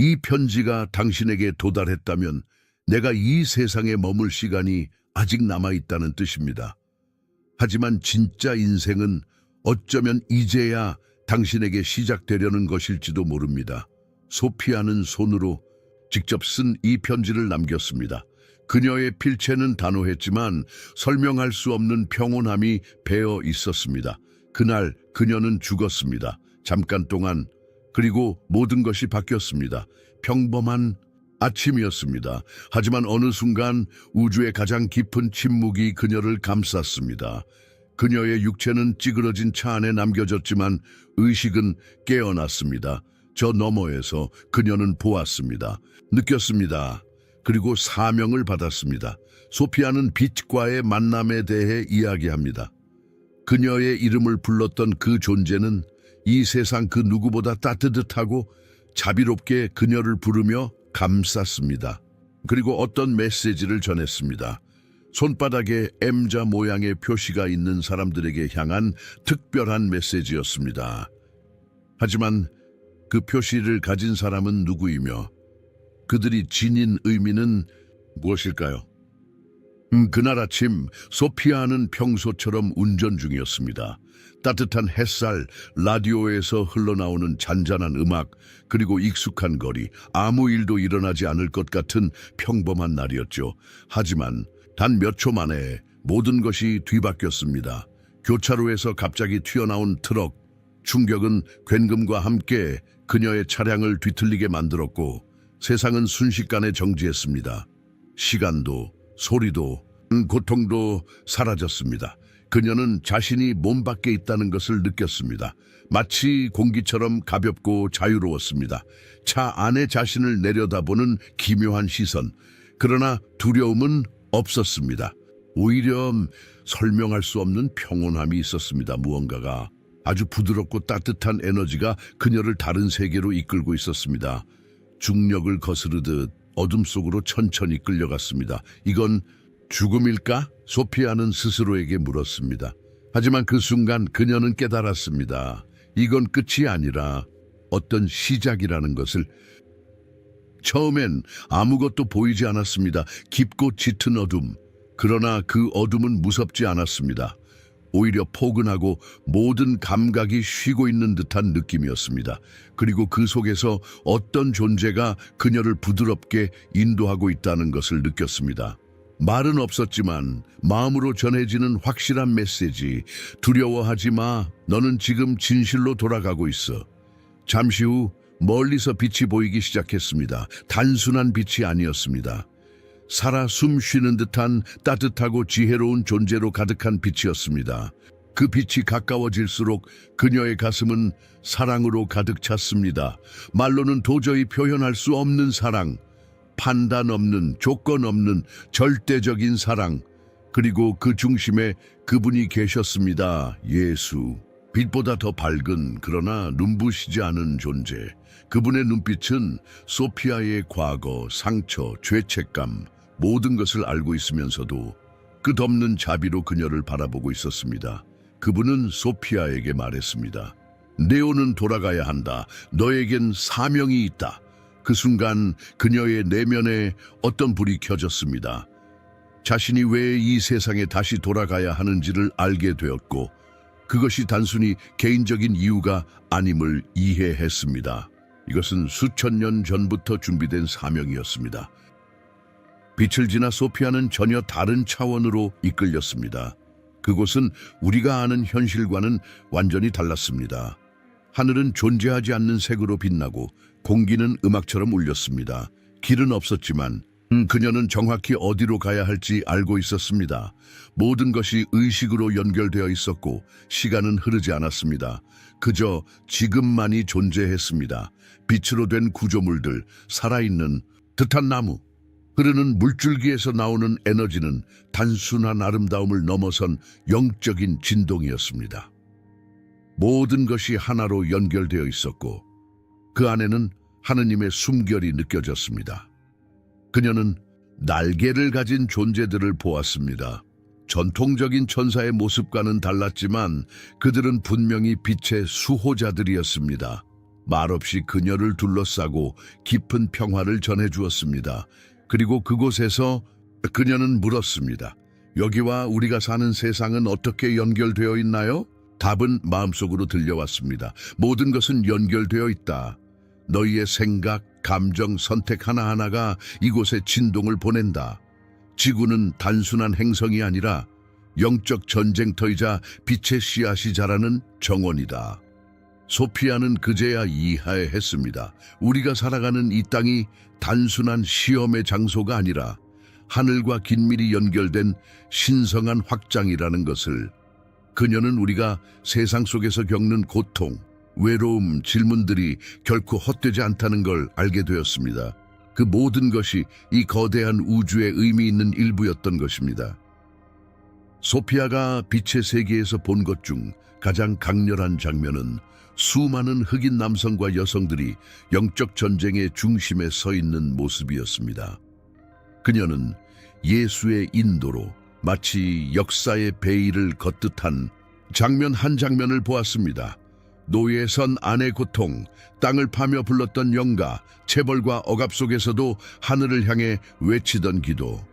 이 편지가 당신에게 도달했다면 내가 이 세상에 머물 시간이 아직 남아있다는 뜻입니다. 하지만 진짜 인생은 어쩌면 이제야 당신에게 시작되려는 것일지도 모릅니다. 소피아는 손으로 직접 쓴 이 편지를 남겼습니다. 그녀의 필체는 단호했지만 설명할 수 없는 평온함이 배어 있었습니다. 그날 그녀는 죽었습니다. 잠깐 동안 그리고 모든 것이 바뀌었습니다. 평범한 아침이었습니다. 하지만 어느 순간 우주의 가장 깊은 침묵이 그녀를 감쌌습니다. 그녀의 육체는 찌그러진 차 안에 남겨졌지만 의식은 깨어났습니다. 저 너머에서 그녀는 보았습니다. 느꼈습니다. 그리고 사명을 받았습니다. 소피아는 빛과의 만남에 대해 이야기합니다. 그녀의 이름을 불렀던 그 존재는 이 세상 그 누구보다 따뜻하고 자비롭게 그녀를 부르며 감쌌습니다. 그리고 어떤 메시지를 전했습니다. 손바닥에 M자 모양의 표시가 있는 사람들에게 향한 특별한 메시지였습니다. 하지만 그 표시를 가진 사람은 누구이며 그들이 지닌 의미는 무엇일까요? 음, 그날 아침 소피아는 평소처럼 운전 중이었습니다. 따뜻한 햇살, 라디오에서 흘러나오는 잔잔한 음악, 그리고 익숙한 거리, 아무 일도 일어나지 않을 것 같은 평범한 날이었죠. 하지만 단 몇 초 만에 모든 것이 뒤바뀌었습니다. 교차로에서 갑자기 튀어나온 트럭, 충격은 괜금과 함께 그녀의 차량을 뒤틀리게 만들었고 세상은 순식간에 정지했습니다. 시간도 소리도 음, 고통도 사라졌습니다. 그녀는 자신이 몸 밖에 있다는 것을 느꼈습니다. 마치 공기처럼 가볍고 자유로웠습니다. 차 안에 자신을 내려다보는 기묘한 시선. 그러나 두려움은 없었습니다. 오히려 설명할 수 없는 평온함이 있었습니다. 무언가가 아주 부드럽고 따뜻한 에너지가 그녀를 다른 세계로 이끌고 있었습니다. 중력을 거스르듯 어둠 속으로 천천히 끌려갔습니다. 이건 죽음일까? 소피아는 스스로에게 물었습니다. 하지만 그 순간 그녀는 깨달았습니다. 이건 끝이 아니라 어떤 시작이라는 것을 처음엔 아무것도 보이지 않았습니다. 깊고 짙은 어둠. 그러나 그 어둠은 무섭지 않았습니다. 오히려 포근하고 모든 감각이 쉬고 있는 듯한 느낌이었습니다. 그리고 그 속에서 어떤 존재가 그녀를 부드럽게 인도하고 있다는 것을 느꼈습니다. 말은 없었지만 마음으로 전해지는 확실한 메시지. 두려워하지 마. 너는 지금 진실로 돌아가고 있어. 잠시 후 멀리서 빛이 보이기 시작했습니다. 단순한 빛이 아니었습니다. 살아 숨 쉬는 듯한 따뜻하고 지혜로운 존재로 가득한 빛이었습니다. 그 빛이 가까워질수록 그녀의 가슴은 사랑으로 가득 찼습니다. 말로는 도저히 표현할 수 없는 사랑, 판단 없는, 조건 없는 절대적인 사랑, 그리고 그 중심에 그분이 계셨습니다. 예수. 빛보다 더 밝은 그러나 눈부시지 않은 존재. 그분의 눈빛은 소피아의 과거, 상처, 죄책감, 모든 것을 알고 있으면서도 끝없는 자비로 그녀를 바라보고 있었습니다. 그분은 소피아에게 말했습니다. 네오는 돌아가야 한다. 너에겐 사명이 있다. 그 순간 그녀의 내면에 어떤 불이 켜졌습니다. 자신이 왜 이 세상에 다시 돌아가야 하는지를 알게 되었고 그것이 단순히 개인적인 이유가 아님을 이해했습니다. 이것은 수천 년 전부터 준비된 사명이었습니다. 빛을 지나 소피아는 전혀 다른 차원으로 이끌렸습니다. 그곳은 우리가 아는 현실과는 완전히 달랐습니다. 하늘은 존재하지 않는 색으로 빛나고 공기는 음악처럼 울렸습니다. 길은 없었지만 음, 그녀는 정확히 어디로 가야 할지 알고 있었습니다. 모든 것이 의식으로 연결되어 있었고 시간은 흐르지 않았습니다. 그저 지금만이 존재했습니다. 빛으로 된 구조물들, 살아있는 듯한 나무, 흐르는 물줄기에서 나오는 에너지는 단순한 아름다움을 넘어선 영적인 진동이었습니다. 모든 것이 하나로 연결되어 있었고 그 안에는 하느님의 숨결이 느껴졌습니다. 그녀는 날개를 가진 존재들을 보았습니다. 전통적인 천사의 모습과는 달랐지만 그들은 분명히 빛의 수호자들이었습니다. 말없이 그녀를 둘러싸고 깊은 평화를 전해주었습니다. 그리고 그곳에서 그녀는 물었습니다. 여기와 우리가 사는 세상은 어떻게 연결되어 있나요? 답은 마음속으로 들려왔습니다. 모든 것은 연결되어 있다. 너희의 생각, 감정, 선택 하나하나가 이곳에 진동을 보낸다. 지구는 단순한 행성이 아니라 영적 전쟁터이자 빛의 씨앗이 자라는 정원이다. 소피아는 그제야 이해했습니다. 우리가 살아가는 이 땅이 단순한 시험의 장소가 아니라 하늘과 긴밀히 연결된 신성한 확장이라는 것을 그녀는 우리가 세상 속에서 겪는 고통, 외로움, 질문들이 결코 헛되지 않다는 걸 알게 되었습니다. 그 모든 것이 이 거대한 우주의 의미 있는 일부였던 것입니다. 소피아가 빛의 세계에서 본 것 중 가장 강렬한 장면은 수많은 흑인 남성과 여성들이 영적 전쟁의 중심에 서 있는 모습이었습니다. 그녀는 예수의 인도로 마치 역사의 베일을 걷듯한 장면 한 장면을 보았습니다. 노예에 선 아내 고통, 땅을 파며 불렀던 영가, 체벌과 억압 속에서도 하늘을 향해 외치던 기도.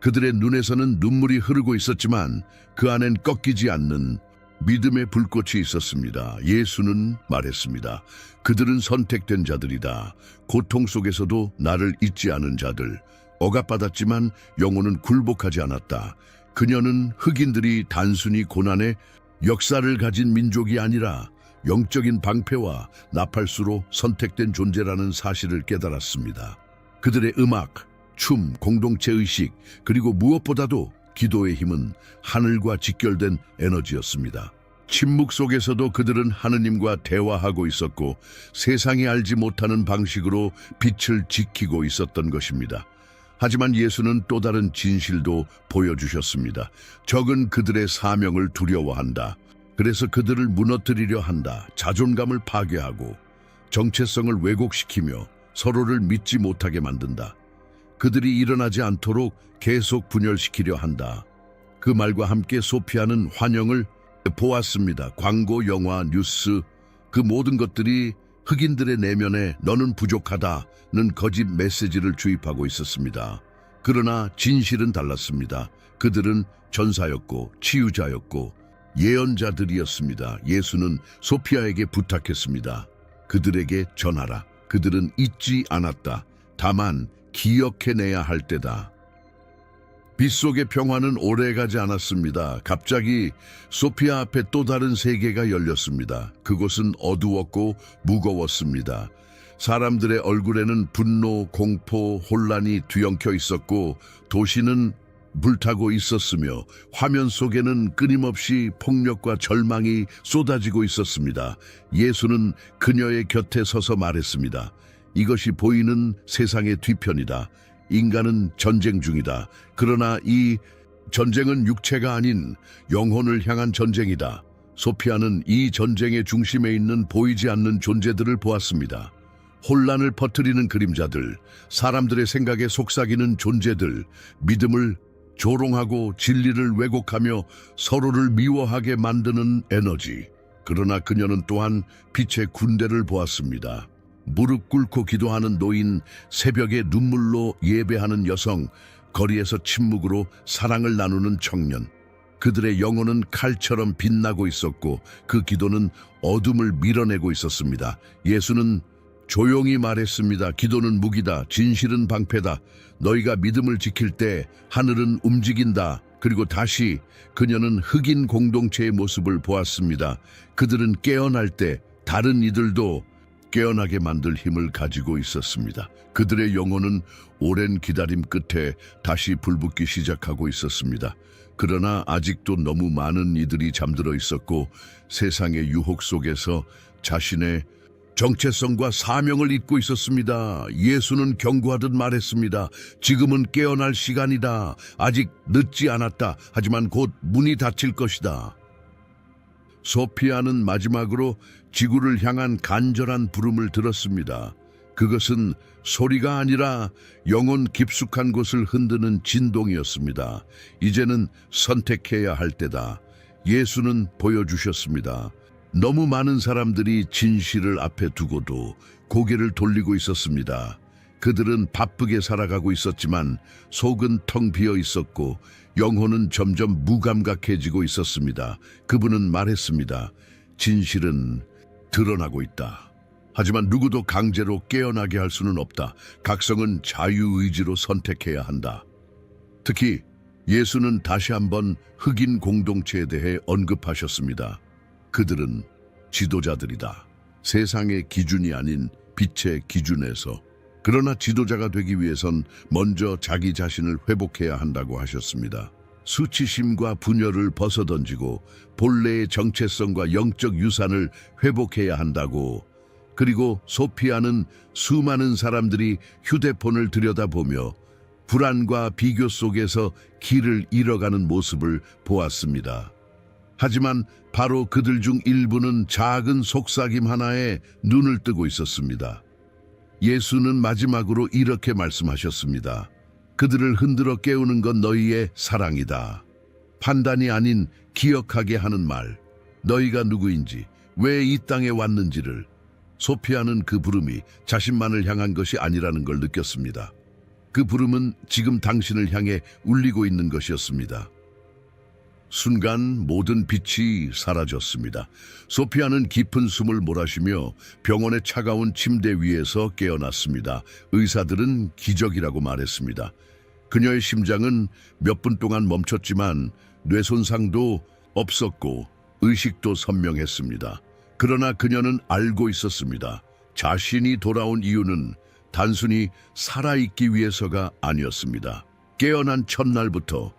그들의 눈에서는 눈물이 흐르고 있었지만 그 안엔 꺾이지 않는 믿음의 불꽃이 있었습니다. 예수는 말했습니다. 그들은 선택된 자들이다. 고통 속에서도 나를 잊지 않은 자들. 억압받았지만 영혼은 굴복하지 않았다. 그녀는 흑인들이 단순히 고난의 역사를 가진 민족이 아니라 영적인 방패와 나팔수로 선택된 존재라는 사실을 깨달았습니다. 그들의 음악, 춤, 공동체 의식, 그리고 무엇보다도 기도의 힘은 하늘과 직결된 에너지였습니다. 침묵 속에서도 그들은 하느님과 대화하고 있었고 세상이 알지 못하는 방식으로 빛을 지키고 있었던 것입니다. 하지만 예수는 또 다른 진실도 보여주셨습니다. 적은 그들의 사명을 두려워한다. 그래서 그들을 무너뜨리려 한다. 자존감을 파괴하고 정체성을 왜곡시키며 서로를 믿지 못하게 만든다. 그들이 일어나지 않도록 계속 분열시키려 한다. 그 말과 함께 소피아는 환영을 보았습니다. 광고, 영화, 뉴스, 그 모든 것들이 흑인들의 내면에 너는 부족하다는 거짓 메시지를 주입하고 있었습니다. 그러나 진실은 달랐습니다. 그들은 전사였고 치유자였고 예언자들이었습니다. 예수는 소피아에게 부탁했습니다. 그들에게 전하라. 그들은 잊지 않았다. 다만 기억해내야 할 때다. 빗속의 평화는 오래가지 않았습니다. 갑자기 소피아 앞에 또 다른 세계가 열렸습니다. 그곳은 어두웠고 무거웠습니다. 사람들의 얼굴에는 분노, 공포, 혼란이 뒤엉켜 있었고 도시는 불타고 있었으며 화면 속에는 끊임없이 폭력과 절망이 쏟아지고 있었습니다. 예수는 그녀의 곁에 서서 말했습니다. 이것이 보이는 세상의 뒤편이다. 인간은 전쟁 중이다. 그러나 이 전쟁은 육체가 아닌 영혼을 향한 전쟁이다. 소피아는 이 전쟁의 중심에 있는 보이지 않는 존재들을 보았습니다. 혼란을 퍼뜨리는 그림자들, 사람들의 생각에 속삭이는 존재들, 믿음을 조롱하고 진리를 왜곡하며 서로를 미워하게 만드는 에너지. 그러나 그녀는 또한 빛의 군대를 보았습니다. 무릎 꿇고 기도하는 노인, 새벽에 눈물로 예배하는 여성, 거리에서 침묵으로 사랑을 나누는 청년. 그들의 영혼은 칼처럼 빛나고 있었고 그 기도는 어둠을 밀어내고 있었습니다. 예수는 조용히 말했습니다. 기도는 무기다. 진실은 방패다. 너희가 믿음을 지킬 때 하늘은 움직인다. 그리고 다시 그녀는 흑인 공동체의 모습을 보았습니다. 그들은 깨어날 때 다른 이들도 깨어나게 만들 힘을 가지고 있었습니다. 그들의 영혼은 오랜 기다림 끝에 다시 불붙기 시작하고 있었습니다. 그러나 아직도 너무 많은 이들이 잠들어 있었고 세상의 유혹 속에서 자신의 정체성과 사명을 잊고 있었습니다. 예수는 경고하듯 말했습니다. 지금은 깨어날 시간이다. 아직 늦지 않았다. 하지만 곧 문이 닫힐 것이다. 소피아는 마지막으로 지구를 향한 간절한 부름을 들었습니다. 그것은 소리가 아니라 영혼 깊숙한 곳을 흔드는 진동이었습니다. 이제는 선택해야 할 때다. 예수는 보여주셨습니다. 너무 많은 사람들이 진실을 앞에 두고도 고개를 돌리고 있었습니다. 그들은 바쁘게 살아가고 있었지만 속은 텅 비어 있었고 영혼은 점점 무감각해지고 있었습니다. 그분은 말했습니다. 진실은 드러나고 있다. 하지만 누구도 강제로 깨어나게 할 수는 없다. 각성은 자유의지로 선택해야 한다. 특히 예수는 다시 한번 흑인 공동체에 대해 언급하셨습니다. 그들은 지도자들이다. 세상의 기준이 아닌 빛의 기준에서. 그러나 지도자가 되기 위해선 먼저 자기 자신을 회복해야 한다고 하셨습니다. 수치심과 분열을 벗어던지고 본래의 정체성과 영적 유산을 회복해야 한다고 그리고 소피아는 수많은 사람들이 휴대폰을 들여다보며 불안과 비교 속에서 길을 잃어가는 모습을 보았습니다. 하지만 바로 그들 중 일부는 작은 속삭임 하나에 눈을 뜨고 있었습니다. 예수는 마지막으로 이렇게 말씀하셨습니다. 그들을 흔들어 깨우는 건 너희의 사랑이다. 판단이 아닌 기억하게 하는 말. 너희가 누구인지, 왜 이 땅에 왔는지를. 소피아는 그 부름이 자신만을 향한 것이 아니라는 걸 느꼈습니다. 그 부름은 지금 당신을 향해 울리고 있는 것이었습니다. 순간 모든 빛이 사라졌습니다. 소피아는 깊은 숨을 몰아쉬며 병원의 차가운 침대 위에서 깨어났습니다. 의사들은 기적이라고 말했습니다. 그녀의 심장은 몇 분 동안 멈췄지만 뇌 손상도 없었고 의식도 선명했습니다. 그러나 그녀는 알고 있었습니다. 자신이 돌아온 이유는 단순히 살아있기 위해서가 아니었습니다. 깨어난 첫날부터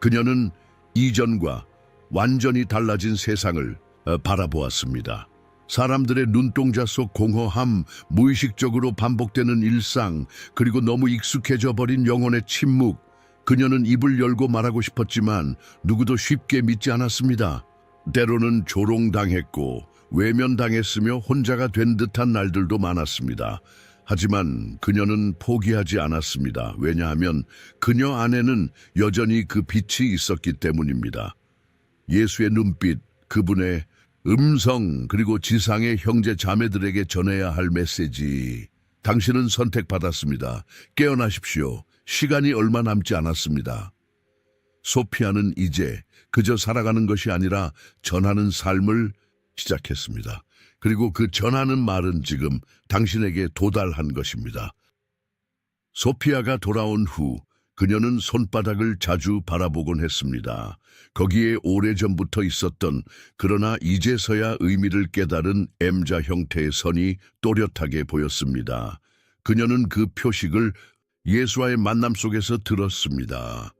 그녀는 이전과 완전히 달라진 세상을 어, 바라보았습니다. 사람들의 눈동자 속 공허함, 무의식적으로 반복되는 일상, 그리고 너무 익숙해져 버린 영혼의 침묵. 그녀는 입을 열고 말하고 싶었지만 누구도 쉽게 믿지 않았습니다. 때로는 조롱당했고 외면당했으며 혼자가 된 듯한 날들도 많았습니다. 하지만 그녀는 포기하지 않았습니다. 왜냐하면 그녀 안에는 여전히 그 빛이 있었기 때문입니다. 예수의 눈빛, 그분의 음성, 그리고 지상의 형제 자매들에게 전해야 할 메시지. 당신은 선택받았습니다. 깨어나십시오. 시간이 얼마 남지 않았습니다. 소피아는 이제 그저 살아가는 것이 아니라 전하는 삶을 시작했습니다. 그리고 그 전하는 말은 지금 당신에게 도달한 것입니다. 소피아가 돌아온 후 그녀는 손바닥을 자주 바라보곤 했습니다. 거기에 오래전부터 있었던 그러나 이제서야 의미를 깨달은 M자 형태의 선이 또렷하게 보였습니다. 그녀는 그 표식을 예수와의 만남 속에서 들었습니다.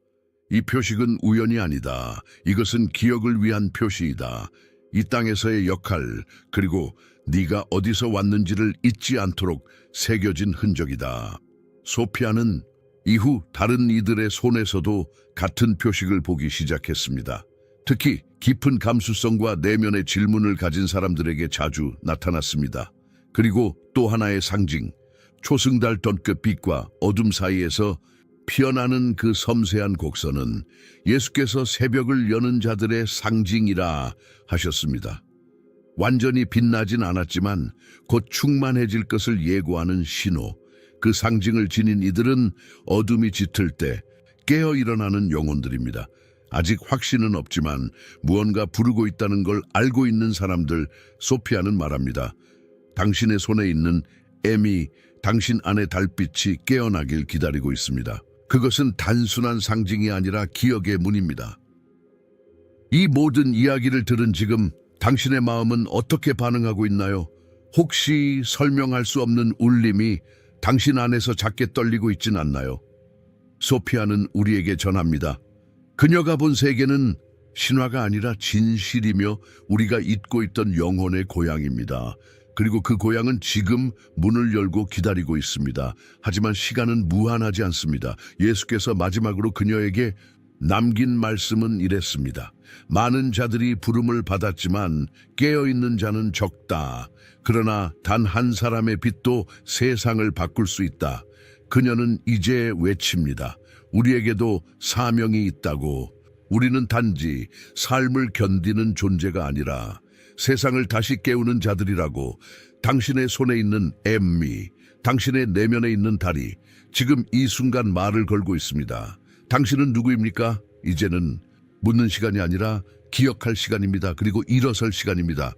이 표식은 우연이 아니다. 이것은 기억을 위한 표시이다. 이 땅에서의 역할 그리고 네가 어디서 왔는지를 잊지 않도록 새겨진 흔적이다. 소피아는 이후 다른 이들의 손에서도 같은 표식을 보기 시작했습니다. 특히 깊은 감수성과 내면의 질문을 가진 사람들에게 자주 나타났습니다. 그리고 또 하나의 상징, 초승달 던끝 빛과 어둠 사이에서 피어나는 그 섬세한 곡선은 예수께서 새벽을 여는 자들의 상징이라 하셨습니다. 완전히 빛나진 않았지만 곧 충만해질 것을 예고하는 신호, 그 상징을 지닌 이들은 어둠이 짙을 때 깨어 일어나는 영혼들입니다. 아직 확신은 없지만 무언가 부르고 있다는 걸 알고 있는 사람들, 소피아는 말합니다. 당신의 손에 있는 M이 당신 안의 달빛이 깨어나길 기다리고 있습니다. 그것은 단순한 상징이 아니라 기억의 문입니다. 이 모든 이야기를 들은 지금 당신의 마음은 어떻게 반응하고 있나요? 혹시 설명할 수 없는 울림이 당신 안에서 작게 떨리고 있진 않나요? 소피아는 우리에게 전합니다. 그녀가 본 세계는 신화가 아니라 진실이며 우리가 잊고 있던 영혼의 고향입니다. 그리고 그 고향은 지금 문을 열고 기다리고 있습니다. 하지만 시간은 무한하지 않습니다. 예수께서 마지막으로 그녀에게 남긴 말씀은 이랬습니다. 많은 자들이 부름을 받았지만 깨어있는 자는 적다. 그러나 단 한 사람의 빛도 세상을 바꿀 수 있다. 그녀는 이제 외칩니다. 우리에게도 사명이 있다고. 우리는 단지 삶을 견디는 존재가 아니라 세상을 다시 깨우는 자들이라고 당신의 손에 있는 엠미, 당신의 내면에 있는 다리, 지금 이 순간 말을 걸고 있습니다. 당신은 누구입니까? 이제는 묻는 시간이 아니라 기억할 시간입니다. 그리고 일어설 시간입니다.